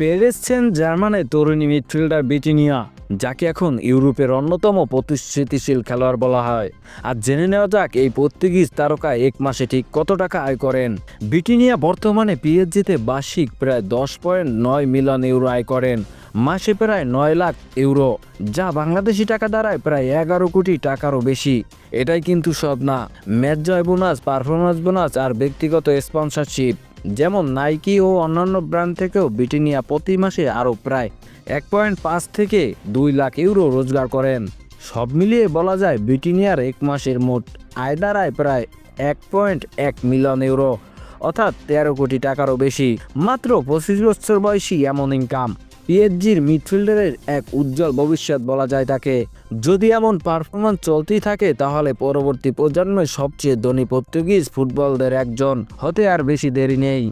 পেরেছেন জার্মানের তরুণী মিডফিল্ডার বিটিনিয়া যাকে এখন ইউরোপের অন্যতম প্রতিশ্রুতিশীল খেলোয়াড় বলা হয়। আর জেনে নেওয়া যাক, এই পর্তুগিজ তারকা এক মাসে ঠিক কত টাকা আয় করেন। বিটিনিয়া বর্তমানে পিএসজিতে বার্ষিক প্রায় দশ পয়েন্ট নয় মিলিয়ন ইউরো আয় করেন। মাসে প্রায় নয় লাখ ইউরো, যা বাংলাদেশি টাকা দাঁড়ায় প্রায় এগারো কোটি টাকারও বেশি। এটাই কিন্তু সব না। ম্যাচ জয় বোনাস পারফরমেন্স বোনাস আর ব্যক্তিগত স্পন্সরশিপ। যেমন নাইকি ও অন্যান্য ব্র্যান্ড থেকেও ব্রিটেনিয়া প্রতি মাসে আরও প্রায় এক পয়েন্ট পাঁচ থেকে দুই লাখ ইউরো রোজগার করেন। সব মিলিয়ে বলা যায় ব্রিটেনিয়ার এক মাসের মোট আয় দাঁড়ায় প্রায় এক পয়েন্ট এক মিলিয়ন ইউরো, অর্থাৎ তেরো কোটি টাকারও বেশি। মাত্র পঁচিশ বছর বয়সী এমন ইনকাম পিএসজির মিডফিল্ডারের এক উজ্জ্বল ভবিষ্যৎ বলা যায় তাকে। যদি এমন পারফরমেন্স চলতেই থাকে, তাহলে পরবর্তী প্রজন্মের সবচেয়ে ধনী পর্তুগিজ ফুটবলদের একজন। হতে আর বেশি দেরি নেই।